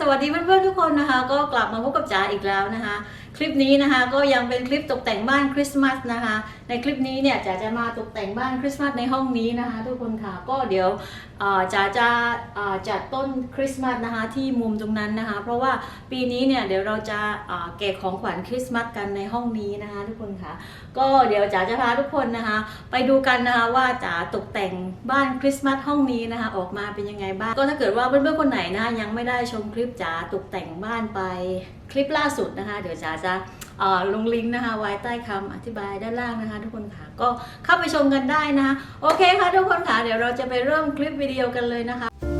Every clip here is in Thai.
สวัสดีเพื่อนๆทุกคนนะคะ ก็กลับมาพบกับจ๋าอีกแล้วนะคะ คลิปนี้นะคะก็ยังเป็นคลิปตกแต่งบ้านคริสต์มาสนะคะ ในคลิปนี้เนี่ยจ๋าจะมาตกแต่งบ้านคริสต์มาสในห้องนี้นะคะ ทุกคนค่ะก็เดี๋ยวจ๋าจะจัดต้นคริสต์มาสนะคะที่มุมตรงนั้นนะคะ เพราะว่าปีนี้เนี่ยเดี๋ยวเราจะเอ่อแกะของขวัญคริสต์มาสกันในห้องนี้นะคะ ทุกคนค่ะ ก็เดี๋ยวจ๋าจะพาทุกคนนะคะ ไปดูกันนะคะว่าจ๋าตกแต่งบ้านคริสต์มาสห้องนี้นะคะ ออกมาเป็นยังไงบ้างก็ถ้าเกิดว่าเพื่อนๆคนไหนนะคะยังไม่ได้ชมคลิปจ๋าตกแต่งบ้านไปคลิปล่าสุดนะคะ เดี๋ยวจ๋าจะลงลิงก์นะคะ ไว้ใต้คำอธิบายด้านล่างนะคะ ทุกคนค่ะก็เข้าไปชมกันได้นะคะโอเคค่ะทุกคนค่ะเดี๋ยวเราจะไปเริ่มคลิปวิดีโอกันเลยนะคะ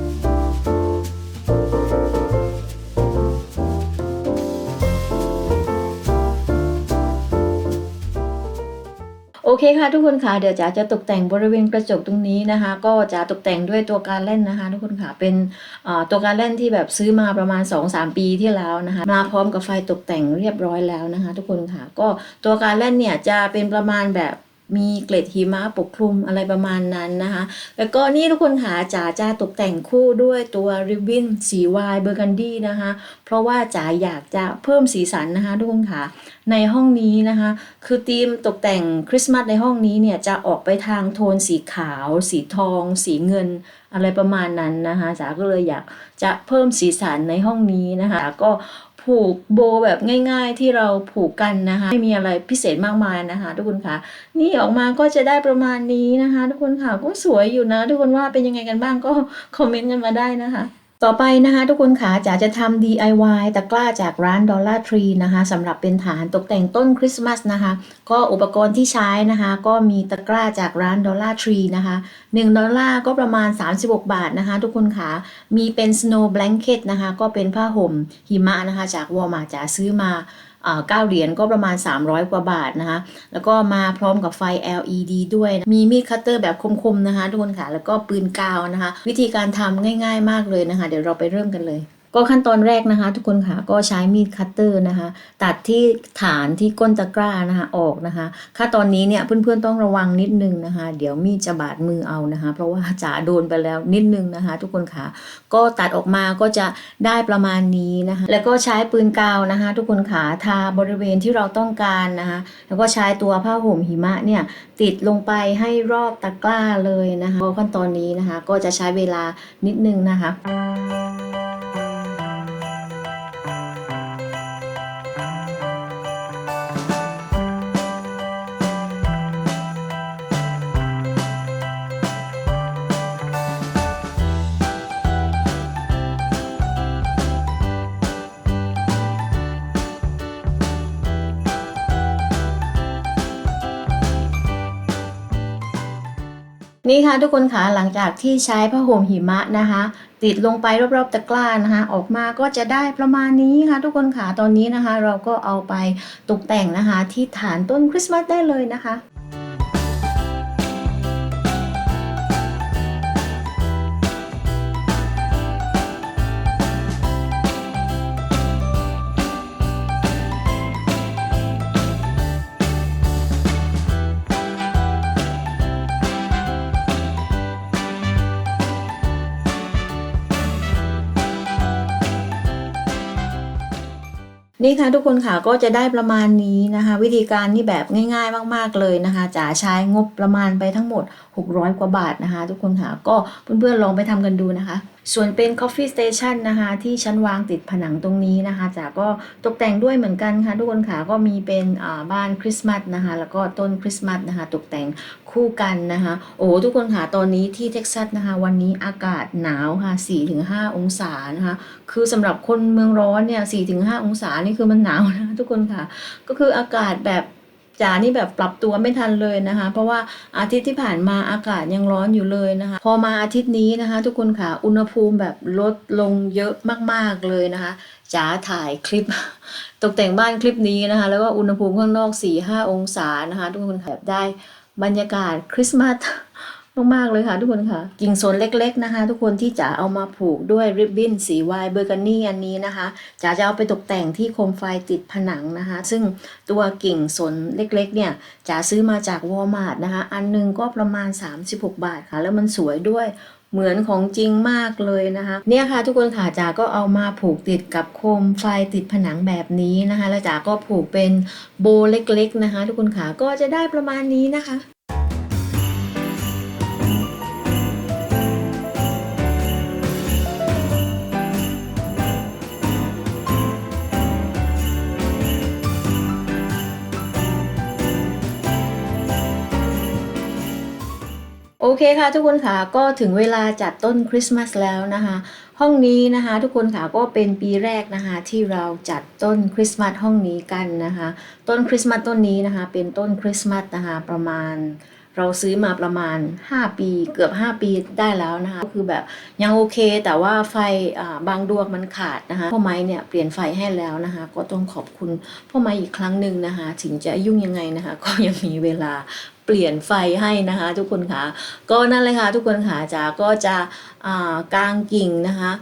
เคค่ะทุกคนค่ะเดี๋ยวจ๋าจะตกแต่งบริเวณกระจกตรงนี้นะคะ ก็จะตกแต่งด้วยตัวการเล่นนะคะ ทุกคนค่ะเป็นตัวการเล่นที่แบบซื้อมาประมาณ 2-3 ปีที่แล้วนะคะ มาพร้อมกับไฟตกแต่งเรียบร้อยแล้วนะคะ ทุกคนค่ะก็ตัวการเล่นเนี่ยจะเป็นประมาณแบบ มีเกล็ดหิมะปกคลุมอะไรประมาณนั้นนะคะ แล้วก็นี่ทุกคนค่ะจ๋าจะตกแต่งคู่ด้วยตัวริบบิ้นสีวายเบอร์กันดี้นะคะ เพราะว่าจ๋าอยากจะเพิ่มสีสันนะคะทุกคนค่ะ ในห้องนี้นะคะ คือธีมตกแต่งคริสต์มาสในห้องนี้เนี่ยจะออกไปทางโทนสีขาว สีทอง สีเงิน อะไรประมาณนั้นนะคะจ๋าก็เลยอยากจะเพิ่มสีสันในห้องนี้นะคะจ๋าก็ ผูกโบแบบง่าย ๆที่เราผูกกันนะคะไม่มีอะไรพิเศษมากมายนะคะ ทุกคนค่ะนี่ออกมาก็จะได้ประมาณนี้นะคะ ทุกคนค่ะก็สวยอยู่นะ ทุกคนว่าเป็นยังไงกันบ้างก็คอมเมนต์กันมาได้นะคะ ต่อไปนะคะ ทุกคนขาจ๋าจะทำ DIY ตะกร้าจากร้าน Dollar Tree นะคะสำหรับเป็นฐานตกแต่งต้นคริสต์มาสนะคะ ก็อุปกรณ์ที่ใช้นะคะ ก็มีตะกร้าจากร้าน Dollar Tree นะคะ1ดอลลาร์ก็ประมาณ 36 บาทนะคะ ทุกคนขามีเป็น Snow Blanket นะคะ ก็เป็นผ้าห่มหิมะนะคะ จากวอลมาจ๋าซื้อมา 9 เหรียญก็ประมาณ 300 กว่าบาทนะคะ แล้วก็มาพร้อมกับไฟ LED ด้วยนะมีมีดคัตเตอร์แบบคมๆนะคะทุกคนค่ะ แล้วก็ปืนกาวนะคะ วิธีการทำง่ายๆมากเลยนะคะ เดี๋ยวเราไปเริ่มกันเลย ก็ขั้นตอนแรกนะคะ ทุกคนค่ะก็ใช้มีดคัตเตอร์นะคะ ตัดที่ฐานที่ก้นตะกร้านะคะออกนะคะขั้นตอนนี้เนี่ยเพื่อนๆต้องระวังนิดนึงนะคะ เดี๋ยวมีดจะบาดมือเอานะคะ เพราะว่าจ๋าโดนไปแล้วนิดนึงนะคะ ทุกคนค่ะก็ตัดออกมาก็จะได้ประมาณนี้นะคะ แล้วก็ใช้ปืนกาวนะคะ ทุกคนค่ะทาบริเวณที่เราต้องการนะคะ แล้วก็ใช้ตัวผ้าห่มหิมะเนี่ยติดลงไปให้รอบตะกร้าเลยนะคะขั้นตอนนี้นะคะ ก็จะใช้เวลานิดนึงนะคะ นี่ค่ะทุกคนค่ะหลังจากที่ใช้ผ้าห่มหิมะนะคะ ติดลงไปรอบๆตะกร้านะคะ ออกมาก็จะได้ประมาณนี้ค่ะ ทุกคนค่ะตอนนี้นะคะ เราก็เอาไปตกแต่งนะคะ ที่ฐานต้นคริสต์มาสได้เลยนะคะ นี่ค่ะทุกคนค่ะก็จะได้ประมาณนี้นะคะ วิธีการนี่แบบง่าย ๆ มาก ๆเลยนะคะจ๋าใช้งบประมาณไปทั้งหมด 600 กว่าบาทนะคะ ทุกคนค่ะก็เพื่อนๆลองไปทำกันดูนะคะ ส่วนเป็น Coffee Station นะคะที่ชั้นวางติดผนังตรงนี้นะคะจ๋าก็ตกแต่งด้วยเหมือนกันค่ะ ทุกคนค่ะก็มีเป็นบ้านคริสต์มาสนะคะแล้วก็ต้นคริสต์มาสนะคะตกแต่งคู่กันนะคะโอ้ทุกคนค่ะตอนนี้ที่เท็กซัสนะคะวันนี้อากาศหนาวค่ะ 4-5 องศานะคะคือสำหรับคนเมืองร้อนเนี่ย 4-5 องศานี่คือมันหนาวนะทุกคนค่ะ ก็คืออากาศแบบ จ๋านี่แบบปรับตัวไม่ทันเลยนะคะ เพราะว่าอาทิตย์ที่ผ่านมาอากาศยังร้อนอยู่เลยนะคะ พอมาอาทิตย์นี้นะคะ ทุกคนค่ะอุณหภูมิแบบลดลงเยอะมากๆเลยนะคะจ๋าถ่ายคลิป ตกแต่งบ้านคลิปนี้นะคะ แล้วก็อุณหภูมิข้างนอก4-5องศานะคะ ทุกคนค่ะแบบได้บรรยากาศคริสต์มาส มากๆเลยค่ะทุกคนค่ะ กิ่งสนเล็กๆนะคะ ทุกคนที่จ๋าเอามาผูกด้วยริบบิ้นสีวายเบอร์กานี่อันนี้นะคะจ๋าจะเอาไปตกแต่งที่โคมไฟติดผนังนะคะ ซึ่งตัวกิ่งสนเล็กๆเนี่ยจ๋าซื้อมาจากวอลมาร์ทนะคะ อันหนึงก็ประมาณ 36 บาทค่ะ แล้วมันสวยด้วยเหมือนของจริงมากเลยนะคะ เนี่ยค่ะทุกคนค่ะจ๋าก็เอามาผูกติดกับโคมไฟติดผนังแบบนี้นะคะ แล้วจ๋าก็ผูกเป็นโบเล็กๆนะคะ ทุกคนค่ะก็จะได้ประมาณนี้นะคะ เคค่ะทุกคนค่ะก็ถึงเวลาจัดต้นคริสต์มาสแล้วนะคะ ห้องนี้นะคะทุกคนค่ะก็เป็นปีแรกนะคะที่เราจัดต้นคริสต์มาสห้องนี้กันนะคะ ต้นคริสต์มาสต้นนี้นะคะ เป็นต้นคริสต์มาสนะคะประมาณ เราซื้อมาประมาณ 5 ปีเกือบ 5 ปีได้แล้วนะคะก็คือแบบยังโอเค แต่ว่าไฟบางดวงมันขาดนะคะพ่อไม้เนี่ยเปลี่ยนไฟให้แล้วนะคะ ก็ต้องขอบคุณพ่อไม้อีกครั้งหนึ่งนะคะ ถึงจะยุ่งยังไงนะคะ ก็ยังมีเวลาเปลี่ยนไฟให้นะคะ ทุกคนค่ะก็นั่นเลยค่ะทุกคนค่ะจ๋าก็จะอ่ากางกิ่งนะคะ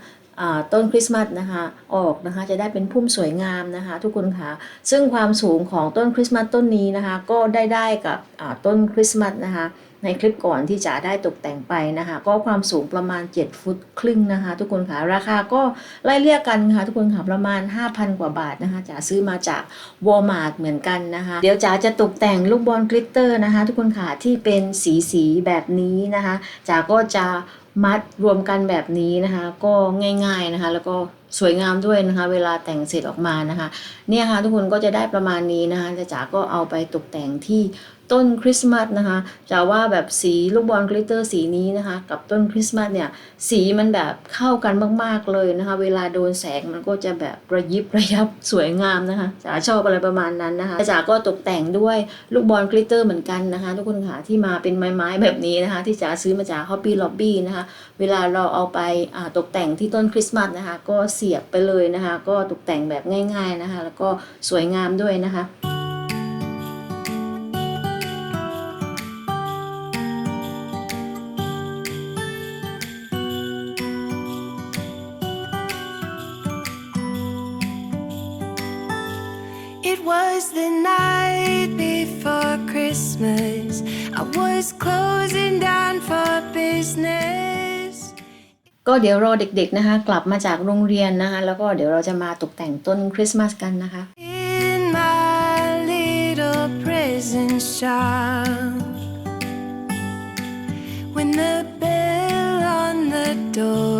ต้นคริสต์มาสนะคะออกนะคะจะได้เป็นพุ่มสวยงามนะคะทุกคนคะซึ่งความสูงของต้นคริสต์มาสต้นนี้นะคะก็ได้ได้กับต้นคริสต์มาสนะคะในคลิปก่อนที่จ๋าได้ตกแต่งไปนะคะก็ความสูงประมาณ 7 ฟุตครึ่งนะคะ ทุกคนค่ะราคาก็ไล่เรียกกันค่ะทุกคนค่ะประมาณ 5,000 กว่าบาทนะคะจ๋าซื้อมาจากวอลมาร์ทเหมือนกันนะคะ เดี๋ยวจ๋าจะตกแต่งลูกบอลกลิตเตอร์นะคะ ทุกคนค่ะที่เป็นสีสีๆแบบนี้นะคะจ๋าก็จะ มัดรวมกันแบบนี้นะคะ ก็ง่ายๆนะคะ แล้วก็สวยงามด้วยนะคะ เวลาแต่งเสร็จออกมานะคะ เนี่ยค่ะทุกคนก็จะได้ประมาณนี้นะคะจ๋าก็เอาไปตกแต่งที่ ต้นคริสต์มาสนะคะจ๋าว่าแบบสีลูกบอลกลิตเตอร์สีนี้นะคะ กับต้นคริสต์มาสเนี่ยสีมันแบบเข้ากันมากๆเลยนะคะ เวลาโดนแสงมันก็จะแบบระยิบระยับสวยงามนะคะจ๋าชอบอะไรประมาณนั้นนะคะแต่จ๋าก็ตกแต่งด้วยลูกบอลกลิตเตอร์เหมือนกันนะคะ ทุกคนค่ะที่มาเป็นไม้ๆแบบนี้นะคะ ที่จ๋าซื้อมาจาก Hobby Lobby นะคะเวลาเราเอาไปาตกแต่งที่ต้นคริสต์มาสนะคะ ก็เสียบไปเลยนะคะ ก็ตกแต่งแบบง่าย ๆนะคะ แล้วก็สวยงามด้วยนะคะ I was closing down for business. ก็เดี๋ยวรอเด็กๆนะคะ กลับมาจากโรงเรียนนะคะ แล้วก็เดี๋ยวเราจะมาตกแต่งต้นคริสต์มาสกันนะคะ In my little prison shop. When the bell on the door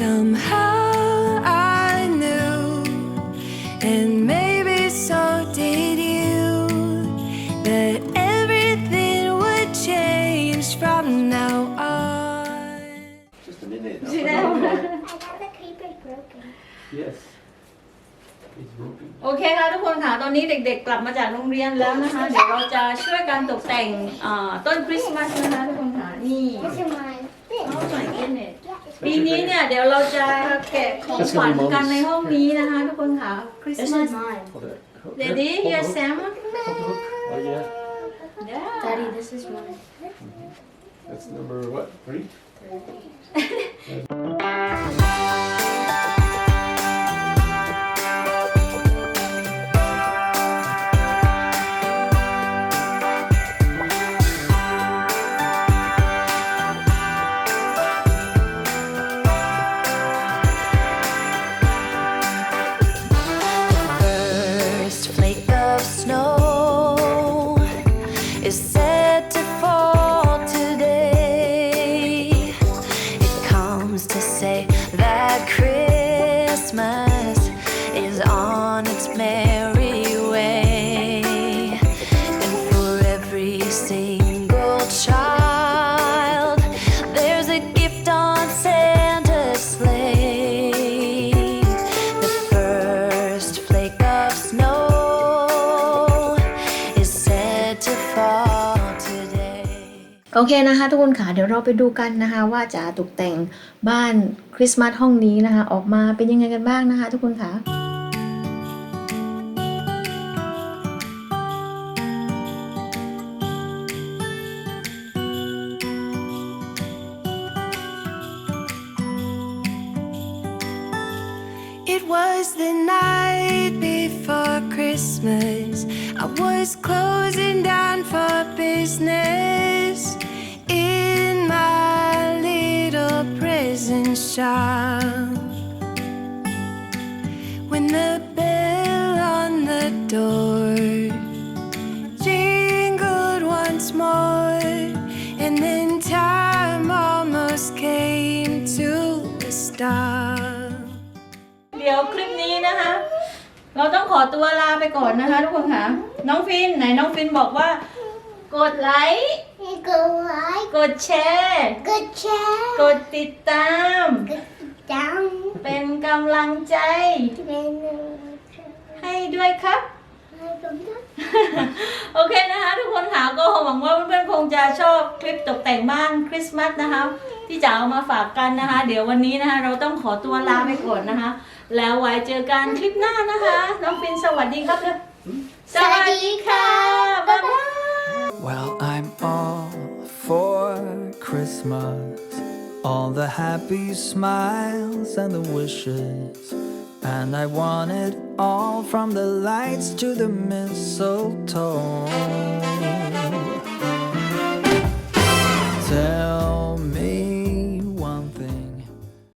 somehow I knew, and maybe so did you, that everything would change from now on. Just a minute. I got the paper broken. Yes. It's broken. โอเคค่ะทุกคนค่ะตอนนี้เด็กๆ กลับมาจากโรงเรียนแล้วนะคะ เดี๋ยวเราจะช่วยกันตกแต่งอ่าต้นคริสต์มาสนะคะทุกคนค่ะนี่ What's in mine? This. โอ้ my goodness Yeah, it's ปีนี้เนี่ยเดี๋ยวเราจะแกะของขวัญกันในห้องนี้นะคะทุกคนค่ะคริส This ต์มาส is mine. Hold it. Hold Daddy it. Hold here's the hook. Sam Hold the hook. Oh yeah. yeah Daddy, this is mine. That's number what? Three? On its merry way. And for every single child, there's a gift on Santa's sleigh. The first flake of snow is said to fall today. โอเคนะคะทุกคนค่ะเดี๋ยวเราไปดูกันนะคะว่าจะตกแต่งบ้านคริสต์มาสห้องนี้นะคะ ออกมาเป็นยังไงกันบ้างนะคะทุกคนค่ะ It was the night before Christmas. I was closing down for business in my little present shop. When the bell on the door jingled once more, and then คลิปนี้นะคะ เราต้องขอตัวลาไปก่อนนะคะทุกคนค่ะ น้องฟินไหนน้องฟินบอกว่า กดไลค์ Go like, กดแชร์ good chair, กดติดตาม good down, เป็นกำลังใจ then ให้ด้วยครับโอเคนะคะ ทุกคนค่ะก็หวังว่าเพื่อนๆคงจะชอบคลิปตกแต่งบ้านคริสต์มาสนะคะ ที่จะเอามาฝากกันนะคะ เดี๋ยววันนี้นะคะ เราต้องขอตัวลาไปก่อนนะคะ แล้วไว้เจอกันคลิปหน้านะคะ น้องฟินสวัสดีครับเลยสวัสดีค่ะบ๊ายบาย Well, I'm all for Christmas. All the happy smiles and the wishes. And I want it all from the lights to the mistletoe.